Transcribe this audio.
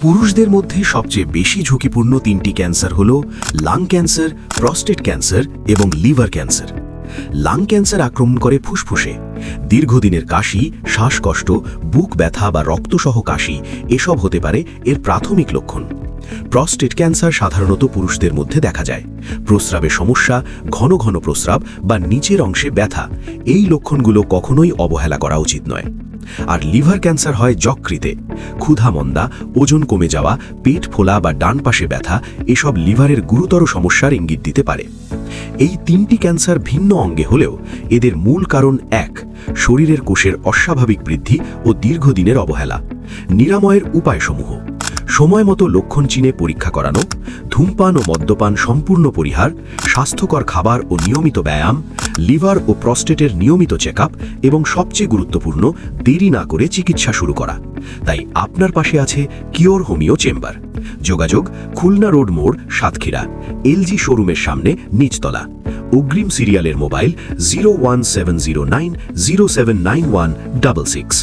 পুরুষদের মধ্যে সবচেয়ে বেশি ঝুঁকিপূর্ণ তিনটি ক্যান্সার হল লাং ক্যান্সার, প্রস্টেট ক্যান্সার এবং লিভার ক্যান্সার। লাং ক্যান্সার আক্রমণ করে ফুসফুসে। দীর্ঘদিনের কাশি, শ্বাসকষ্ট, বুক ব্যথা বা রক্তসহ কাশি, এসব হতে পারে এর প্রাথমিক লক্ষণ। প্রস্টেট ক্যান্সার সাধারণত পুরুষদের মধ্যে দেখা যায়। প্রস্রাবে সমস্যা, ঘন ঘন প্রস্রাব বা নিচের অংশে ব্যথা, এই লক্ষণগুলো কখনোই অবহেলা করা উচিত নয়। আর লিভার ক্যান্সার হয় যকৃতে। ক্ষুধা মন্দা, ওজন কমে যাওয়া, পেট ফোলা বা ডান পাশে ব্যথা, এসব লিভারের গুরুতর সমস্যার ইঙ্গিত দিতে পারে। এই তিনটি ক্যান্সার ভিন্ন অঙ্গে হলেও এদের মূল কারণ এক, শরীরের কোষের অস্বাভাবিক বৃদ্ধি ও দীর্ঘদিনের অবহেলা। নিরাময়ের উপায়সমূহ। সময় মতো লক্ষণ চিনে পরীক্ষা করানো, ধূমপান ও মদ্যপান সম্পূর্ণ পরিহার, স্বাস্থ্যকর খাবার ও নিয়মিত ব্যায়াম, লিভার ও প্রস্টেটের নিয়মিত চেক এবং সবচেয়ে গুরুত্বপূর্ণ, দেরি না করে চিকিৎসা শুরু করা। তাই আপনার পাশে আছে কিওর হোমিও চেম্বার। যোগাযোগ, খুলনা রোড মোড়, সাতক্ষীরা। এলজি শোরুমের সামনে, নিচতলা। অগ্রিম সিরিয়ালের mobile, zero one seven zero nine zero seven nine one double six.